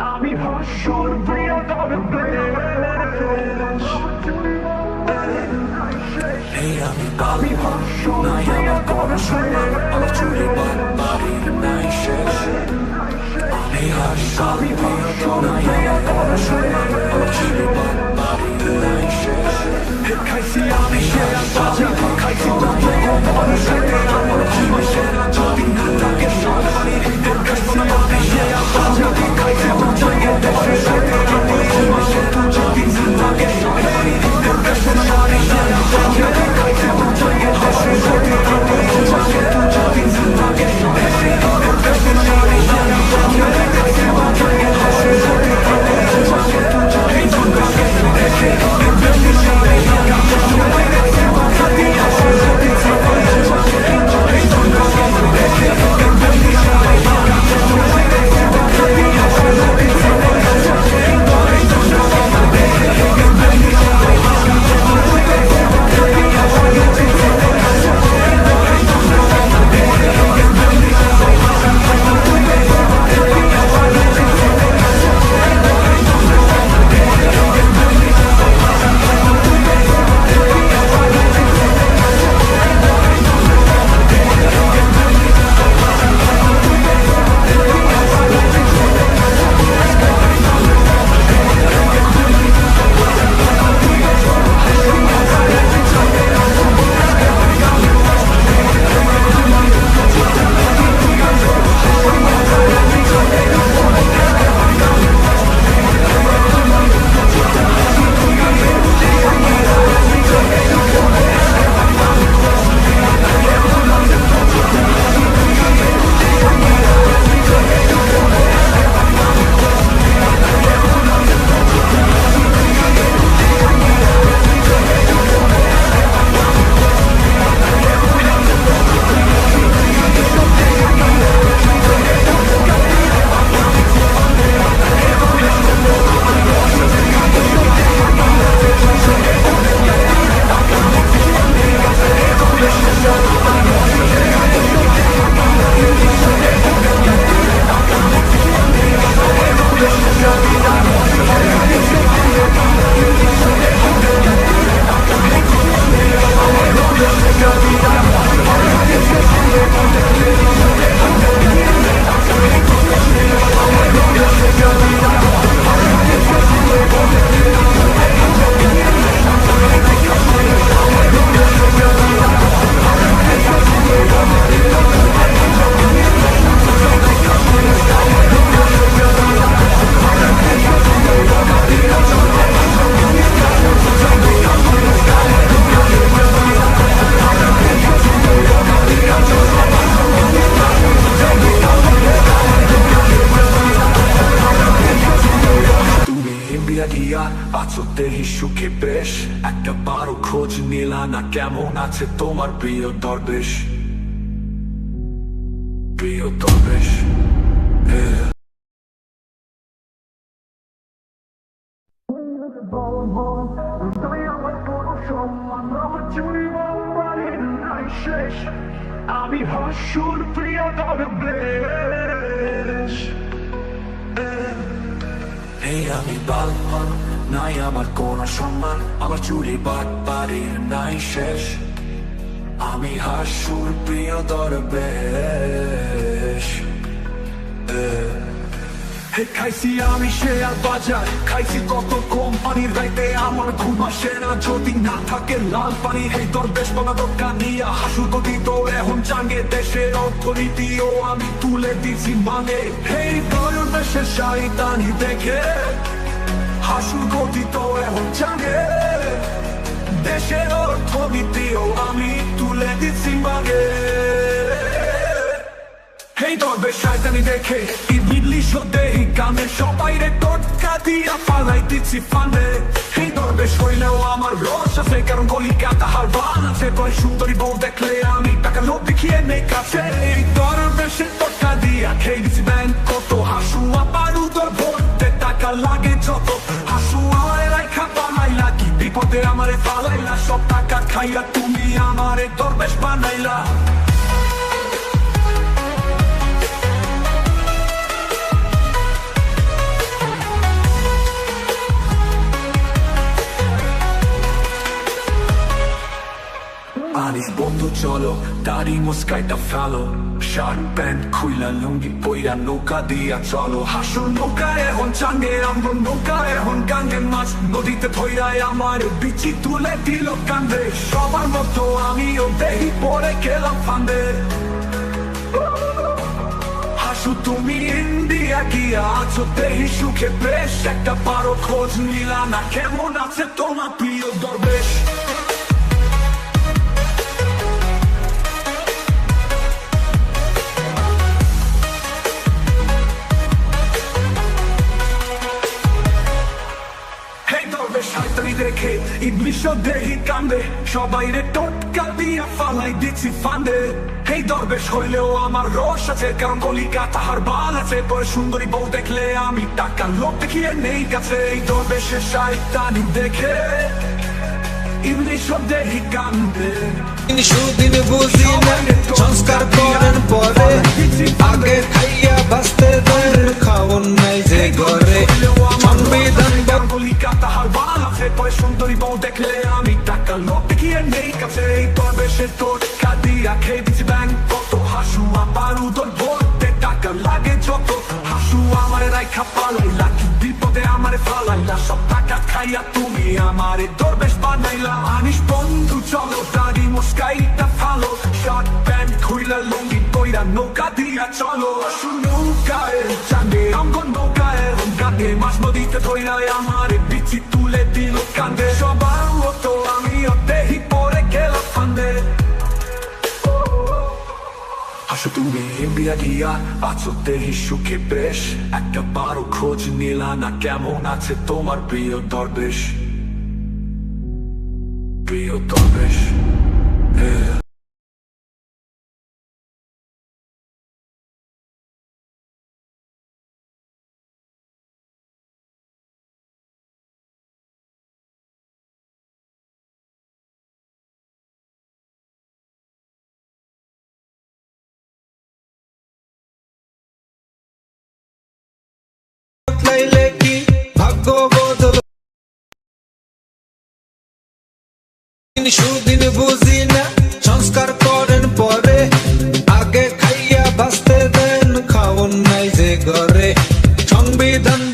আমি হাসর প্রিয় তবে আমি নাই আমার কোনো সম্মান আমার চুরি বাড়ি নাই শেষ আমি হাসি নাই আমার কোনো সম্মান আমার চুরি বাড়ি দেহি সুখে বেশ? একটা বারো খোঁজ নিলা না কেমন আছে তোমার প্রিয় দরবেশ? প্রিয় দরবেশ। আমি হাসুর প্রিয় তবে বেশ এই আমি বালমান নাই আমার কোনো সম্মান আমার চুরি বাদ বাড়ির নাই শেষ আমি হাসুর প্রিয় দরবেশ খাইছি আমি শেয়ার বাজার। খাইছি কত কোম্পানির রাইতে আমার ঘুম আসে না। যদি না থাকে লাল পানি তোর বেশ হাসুর গতি তো এখন জাঙ্গে দেশের অর্থনীতিও আমি তুলে দিছি মানে হেই তোর দেশের শাড়িতানি দেখে। হাসুর গতি তো এখন জাঙ্গে দেশের অর্থনীতিও আমি তুলে দিছি মানে হেই দরবে শয়তানি দেখে ইবলিশ দেহি গামে সবাই রে টটকা দিয়া পালাই দিচ্ছি ফানে হেই দরবে শৈলেও আমার রস আছে, কারণ কলিকাতা হার বান আছে। তোর সুন্দরী বউ দেখলে আমি টাকা লোভ দেখিয়ে নেই কাছে। এই দরবে সে টটকা দিয়া খেয়ে দিচ্ছি ব্যাংক কত। হাসুয়া পারু তোর ভরতে টাকা লাগে যত। হাসুয়া রাখা বানাই লাগি বিপদে আমারে ফালাইলা সব টাকা খাইয়া তুমি আমারে দরবেশ বানাইলা। চলো, দাড়ি মুস্কাইটা ফেলো। শার্ট প্যান্ট খুইলা লুঙ্গি পইরা নৌকা দিয়া চলো। হাসুর নৌকা এখন চাঙ্গে আমর নৌকা এখন গাঙ্গে মাছ। নদীতে ধৈরায় আমার বিচি তুলে দিল কান্দে। সবার মতো আমিও দেহি পরে গেলাম ফান্দে। হাসু, তুমি ইন্ডিয়া গিয়া আছো, দেহি সুখে বেশ একটা পারো খোঁজ নিলা না, কেমন আছে তোমার প্রিয় দরবেশ? দেহি কান্দে সবাই রে টটকা দিয়া ফালাই দিচ্ছি ফান্দে। হেই দরবেশ হইলেও আমার রস আছে কারণ কলিকা তাহার বাল আছে। পরে সুন্দরী বউ দেখলে আমি টাকা লোক দেখিয়ে নেই কাছে। এই দরবেশের শয়তানি দেখে সুদিন বুঝি না সংস্কার করেন পরে। আগে খাইয়া বাঁচতে দেন খাওন নাই যে ঘরে। সংবিধান কলিকা তাহার আছে পরে সুন্দরী বউ দেখলে আমি টাকা লোক দেখিয়ে নেই কাছে, এই দরবেশে টোটকা দিয়া খেয়ে দিচ্ছি ব্যাংক কত হাসু আমার উদর ভরতে টাকা? লাগে যত হাসু আমার রাইখা পালাইলা কি বিপদে আমারে ফালাইলা। সব টাকা খাইয়া তুমি আমারে দরবেশ বানাইলা। আনিস বন্ধু, চলো দাড়ি মুস্কাইটা ফালো। শার্ট, প্যান্ট, খুইলা লুঙ্গি কইরা নৌকা দিয়া চলো। নৌকায় চাঁদে অঙ্গন নৌকায় গানে মাছ নদীতে ধইরায় আমার বিচি তুলে দিল কান্দে। সবার মতো আমিও দেহি পরে গেলাম ফান্দে। বেশ। একটা বারো খোঁজ নিলা না কেমন আছে তোমার প্রিয় দরবেশ। প্রিয় দরবেশ সংবিধান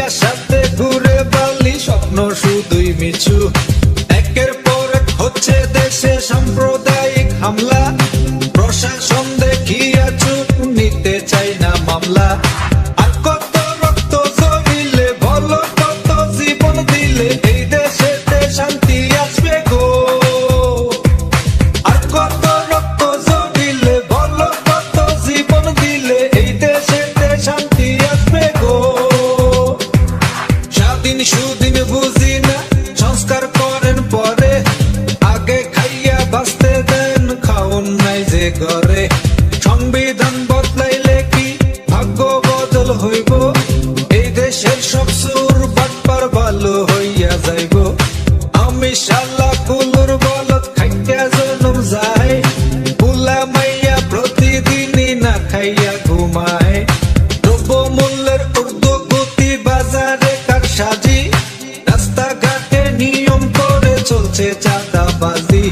সেই সাথে ঘুরে বালি স্বপ্ন শুধুই মিছু। একের পর হচ্ছে দেশে সাম্প্রদায়িক হামলা। হইব, এই দেশের সব সুর বাটপার ভালো হইয়া যাইব। আমি শালা কুলুর বলত খাইয়া জনম যায় পুলা মাইয়া প্রতিদিনই না খাইয়া ঘুমায়। দ্রব্য মূল্যের ঊর্ধ্বগতি বাজারে কার সাজি, রাস্তাঘাটে নিয়ম করে চলছে চাঁদাবাজি।